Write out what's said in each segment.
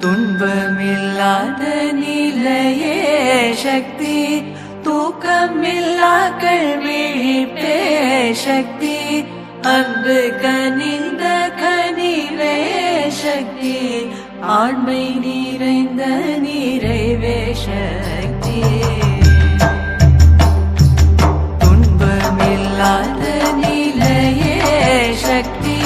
துன்பமில்லாத நிலையே சக்தி தூக்கமில்லா கல்விழிப்பே சக்தி அங்கு கனிந்த கனிவே சக்தி ஆண்மை நிறைந்த நிறைவே சக்தி. துன்பமில்லாத நிலையே சக்தி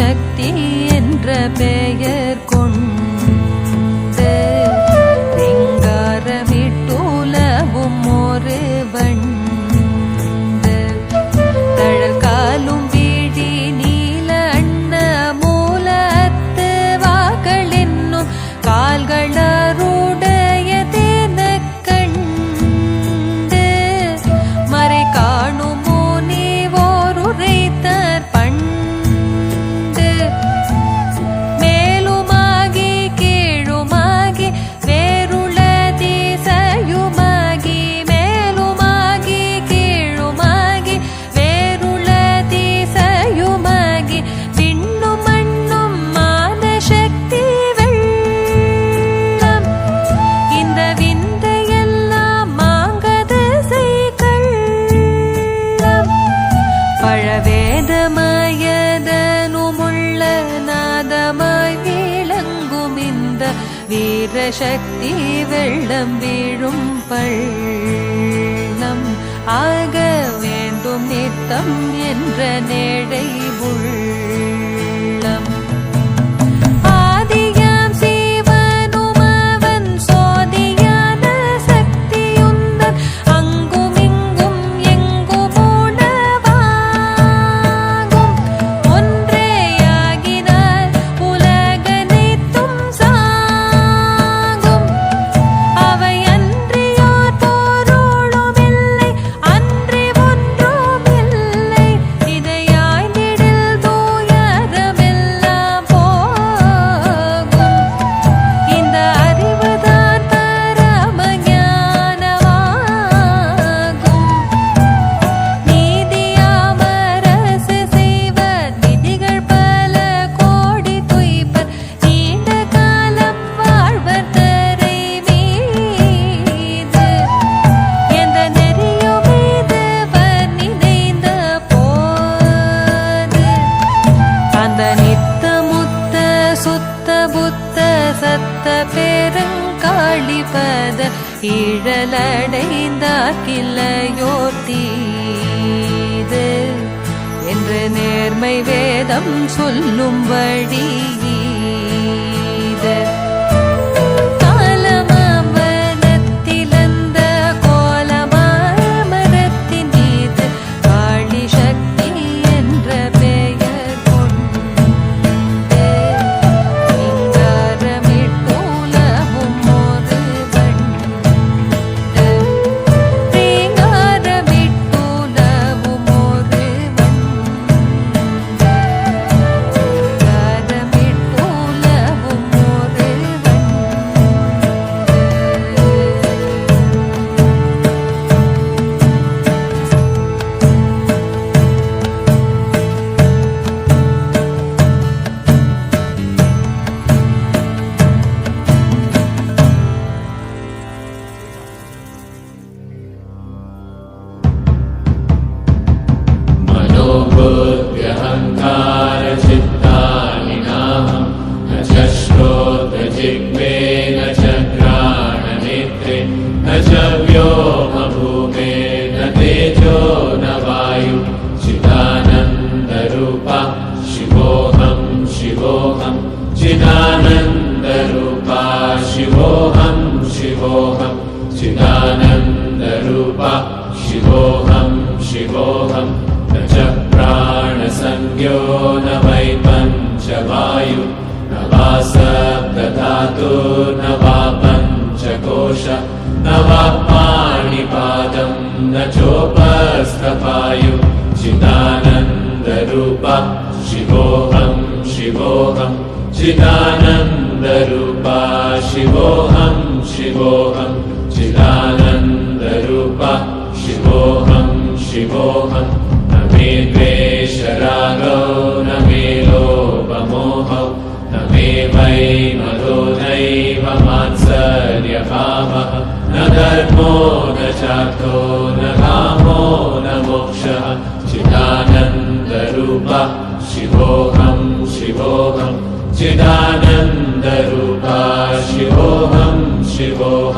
சக்தி என்ற பெயர். அவள் நம் ஆக வேண்டும் நித்தம் என்ற நேடை உள் வேதம் சொல்லும்படி मनोबुद्ध्यहङ्कारचित्तानि नाहं न च श्रोत्रजिह्वे न च घ्राणनेत्रे न च व्योमभूमे न तेजो न वायु। चिदानन्दरूपा शिवोऽहं शिवोऽहं। चिदानन्दरूपा शिवोऽहं शिवोऽहं। चिदानन्दरूपा शिवोऽहं शिवोऽहं प्राणसंज्ञो न वै पञ्चवायु न वा सप्तधातु न वा पञ्चकोश न वा पाणिपादं न चोपस्थपायु चिदानन्दरूपा शिवोऽहं शिवोऽहं चिदानन्दरूपा शिवोऽहं शिवोऽहं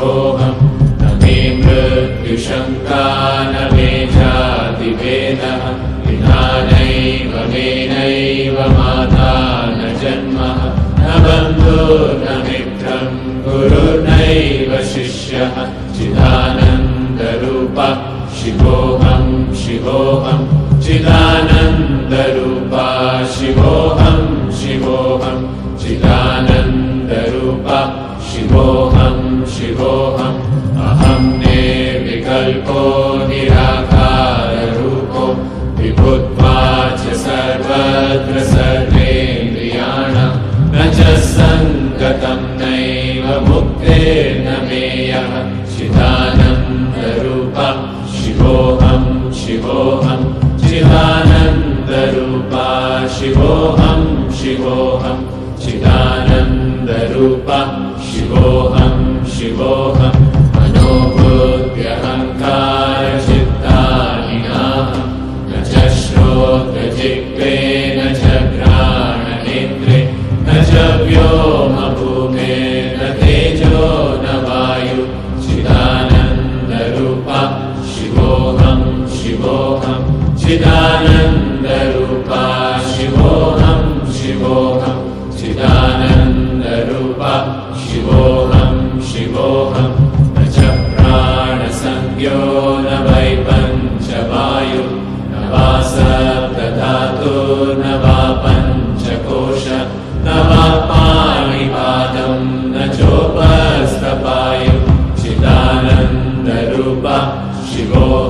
शिवोऽहं न मे मृत्युशङ्का न मे जातिभेदः। विनानैव मेनैव माता न जन्मः। न बन्धुर्न मित्रं गुरुर्नैव शिष्यः। चिदानन्दरूपा शिवोऽहं शिवोऽहं शिवोऽहं शिवोऽहं चिदानन्दरूपा शिवोऽहं शिवोऽहं चिदानन्दरूपा शिवोऽहं शिवोऽहं न च प्राणसंज्ञो न वै पञ्चवायु न वा सप्तधातु न वा पञ्चकोश न वा पाणिपादं न चोपस्थपायु चिदानन्दरूपा शिवोऽहं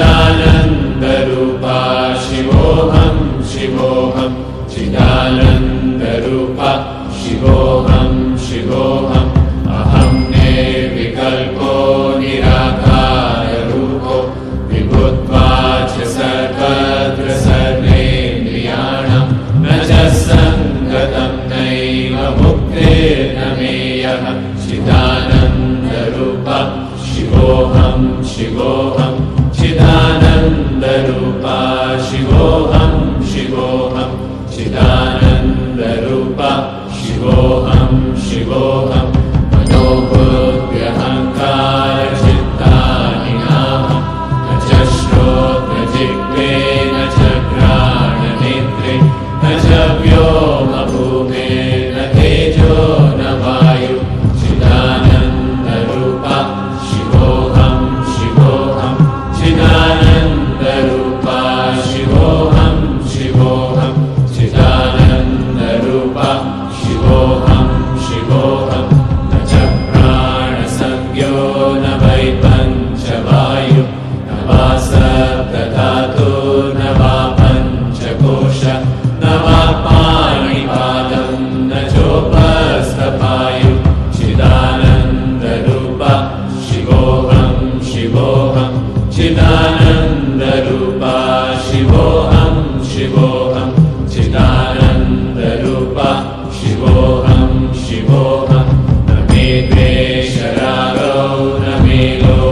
चिदानन्दरूपा न